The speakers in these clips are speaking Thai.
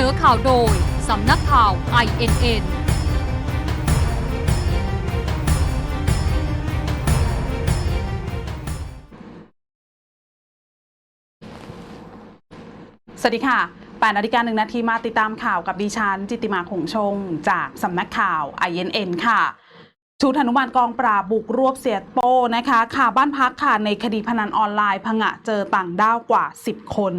นอข่าวโดย สำนักข่าว INN สวัสดีค่ะ8นาฬิกาหนึ่งนาทีมาติดตามข่าวกับดิฉัน จิติมาคงชง จากสำนักข่าว INN ค่ะชุดหนุมานกองปราบบุกรวบเสียโป้นะคะข่าวบ้านพักค่ะในคดีพนันออนไลน์ผงะเจอต่างด้าวกว่า 10 คน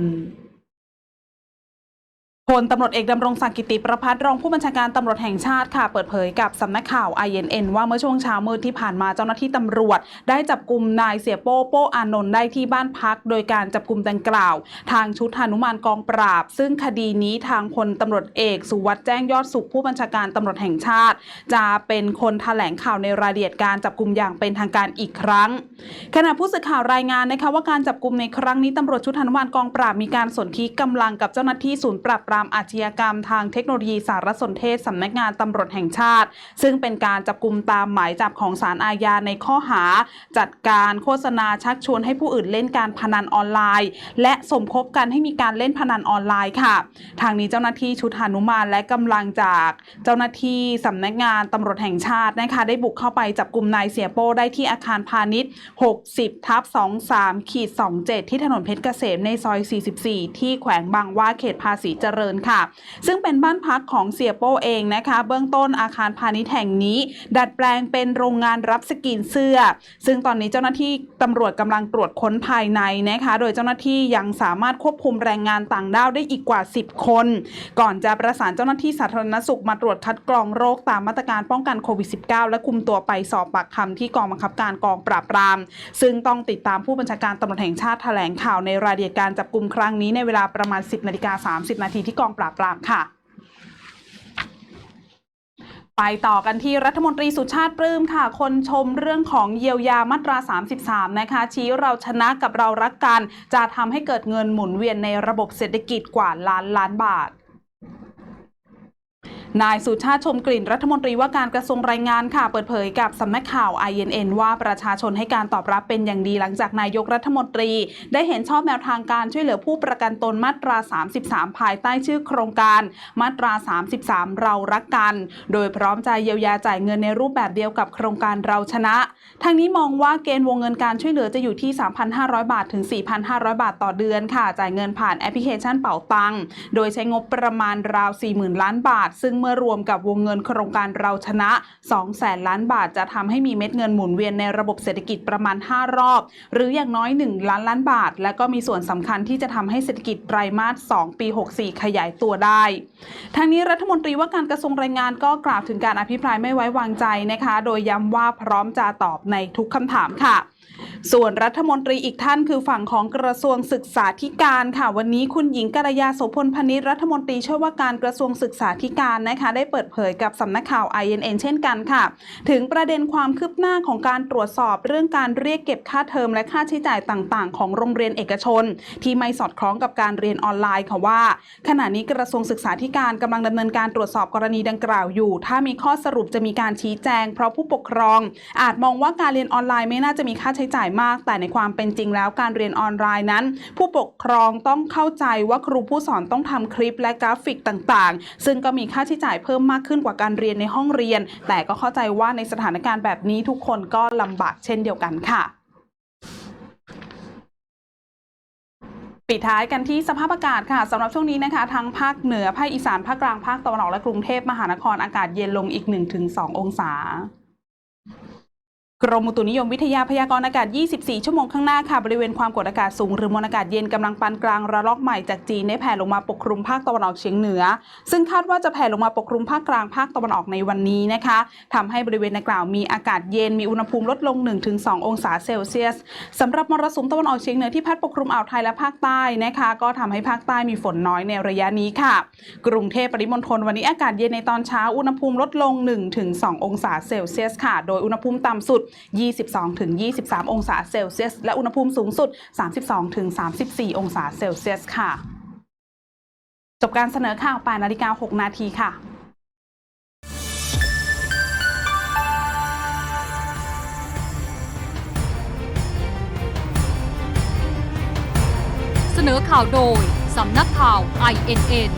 พลตำรวจเอกดำรงศักดิ์กิติประพัฒรองผู้บัญชาการตำรวจแห่งชาติค่ะ เปิดเผยกับสำนักข่าว INN ว่าเมื่อช่วงเช้ามืดที่ผ่านมาเจ้าหน้าที่ตำรวจ ได้จับกลุ่มนายเสียโป้โป้อานนท์ได้ที่บ้านพัก โดยการจับกลุ่มดังกล่าว ทางชุดหนุมานกองปราบ ซึ่งคดีนี้ทางพลตำรวจเอกสุวัสด์แจ้งยอดสุขผู้บัญชาการตำรวจแห่งชาติ จะเป็นคนแถลงข่าวในรายละเอียดการจับกลุ่มอย่างเป็นทางการอีกครั้งขณะผู้สื่อข่าวรายงานนะคะว่าการจับกลุ่มในครั้งนี้ตำรวจชุดหนุมานกองปราบมีการสนธิกำลังกับเจ้าหน้าที่ศูนย์ปราบปรามามอาชญากรรมทางเทคโนโลยีสารสนเทศสำนักงานตำรวจแห่งชาติ ซึ่งเป็นการจับกลุ่มตามหมายจับของศาลอาญาในข้อหา จัดการโฆษณาชักชวนให้ผู้อื่นเล่นการพนันออนไลน์ และสมคบกันให้มีการเล่นพนันออนไลน์ค่ะ ทางนี้เจ้าหน้าที่ชุดหนุมานและกำลังจากเจ้าหน้าที่สำนักงานตำรวจแห่งชาตินะคะได้บุกเข้าไปจับกลุ่มนายเสียโป้ได้ที่อาคารพาณิชย์ 60 ทับ 23 ขีด 27 ที่ถนนเพชรเกษมในซอย 44 ที่แขวงบางว่าเขตภาษีเจริริญค่ะ ซึ่งเป็นบ้านพักของเสียโป้เองนะคะ เบื้องต้นอาคารพาณิชย์แห่งนี้ ดัดแปลงเป็นโรงงานรับสกรีนเสื้อ ซึ่งตอนนี้เจ้าหน้าที่ตำรวจกำลังตรวจค้นภายในนะคะ โดยเจ้าหน้าที่ยังสามารถควบคุมแรงงานต่างด้าวได้อีกกว่า 10 คน ก่อนจะประสานเจ้าหน้าที่สาธารณสุขมาตรวจคัดกรองโรคตามมาตรการป้องกันโควิด -19 และคุมตัวไปสอบปากคำที่กองบังคับการกองปราบปราม ซึ่งต้องติดตามผู้บัญชาการตำรวจแห่งชาติแถลงข่าวในรายละเอียดการจับกลุ่มครั้งนี้ในเวลาประมาณ 10นาฬิกา30นาทีที่กองปราบปรามค่ะ ไปต่อกันที่รัฐมนตรีสุชาติปลื้มค่ะ คนชมเรื่องของเยียวยามาตรา 33 นะคะ ชี้เราชนะกับเรารักกัน จะทำให้เกิดเงินหมุนเวียนในระบบเศรษฐกิจกว่าล้านล้านบาท นายสุชาติชมกลิ่นรัฐมนตรีว่าการกระทรวงแรงงานค่ะ เปิดเผยกับสำนักข่าว INN ว่าประชาชนให้การตอบรับเป็นอย่างดีหลังจากนายกรัฐมนตรี ได้เห็นชอบแนวทางการช่วยเหลือผู้ประกันตนมาตรา 33 ภายใต้ชื่อโครงการมาตรา 33 เรารักกัน โดยพร้อมใจเยียวยาจ่ายเงินในรูปแบบเดียวกับโครงการเราชนะทางนี้มองว่าเกณฑ์วงเงินการช่วยเหลือจะอยู่ที่ 3,500 บาทถึง 4,500 บาทต่อเดือนค่ะจ่ายเงินผ่านแอปพลิเคชันเป๋าตังค์โดยใช้งบประมาณราว 40,000 ล้านบาท ซึ่งเมื่อรวมกับวงเงินโครงการเราชนะ 2 แสนล้านบาทจะทำให้มีเม็ดเงินหมุนเวียนในระบบเศรษฐกิจประมาณ 5 รอบ หรืออย่างน้อย 1 ล้านล้านบาท และก็มีส่วนสำคัญที่จะทำให้เศรษฐกิจไตรมาส 2 ปี 64 ขยายตัวได้ ทางนี้รัฐมนตรีว่าการกระทรวงแรงงานก็กล่าวถึงการอภิปรายไม่ไว้วางใจนะคะ โดยย้ำว่าพร้อมจะตอบในทุกคำถามค่ะ ส่วนรัฐมนตรีอีกท่านคือฝั่งของกระทรวงศึกษาธิการค่ะ วันนี้คุณหญิงกัลยาโสพลพนิษรัฐมนตรีช่วยว่าการกระทรวงศึกษาธิการนะคะ ได้เปิดเผยกับสำนักข่าว INN เช่นกันค่ะ ถึงประเด็นความคืบหน้าของการตรวจสอบเรื่องการเรียกเก็บค่าเทอมและค่าใช้จ่ายต่างๆ ของโรงเรียนเอกชน ที่ไม่สอดคล้องกับการเรียนออนไลน์ค่ะว่า ขณะนี้กระทรวงศึกษาธิการกำลังดำเนินการตรวจสอบกรณีดังกล่าวอยู่ ถ้ามีข้อสรุปจะมีการชี้แจง เพราะผู้ปกครอง อาจมองว่าการเรียนออนไลน์ไม่น่าจะมีค่าใช้จ่ายมาก แต่ในความเป็นจริงแล้วการเรียนออนไลน์นั้น ผู้ปกครองต้องเข้าใจว่าครูผู้สอนต้องทำคลิปและกราฟิกต่างๆ ซึ่งก็มีค่าใช้จ่ายเพิ่มมากขึ้นกว่าการเรียนในห้องเรียน แต่ก็เข้าใจว่าในสถานการณ์แบบนี้ทุกคนก็ลำบากเช่นเดียวกันค่ะปิดท้ายกันที่สภาพอากาศค่ะสำหรับช่วงนี้นะคะทั้งภาคเหนือภาคอีสานภาคกลางภาคตะวันออกและกรุงเทพมหานครอากาศเย็นลงอีก 1-2 องศา กรมอุตุนิยมวิทยาพยากรณ์อากาศ 24 ชั่วโมงข้างหน้าค่ะ บริเวณความกดอากาศสูงหรือมวลอากาศเย็นกำลังปานกลางระลอกใหม่จากจีนได้แผ่ลงมาปกคลุมภาคตะวันออกเฉียงเหนือ ซึ่งคาดว่าจะแผ่ลงมาปกคลุมภาคกลางภาคตะวันออกในวันนี้นะคะทำให้บริเวณดังกล่าวมีอากาศเย็นมีอุณหภูมิลดลง 1-2 องศาเซลเซียสสำหรับมรสุมตะวันออกเฉียงเหนือที่พัดปกคลุมอ่าวไทยและภาคใต้นะคะ ก็ทำให้ภาคใต้มีฝนน้อยในระยะนี้ค่ะ กรุงเทพปริมณฑลวันนี้อากาศเย็นในตอนเช้าอุณหภูมิลดลง 1-2 องศาเซลเซียสค่ะ โดยอุณหภูมิต่ำสุด22-23 องศาเซลเซียส และอุณหภูมิสูงสุด 32-34 องศาเซลเซียสค่ะ จบการเสนอข่าว8นาฬิกา6นาทีค่ะเสนอข่าวโดย สำนักข่าว INN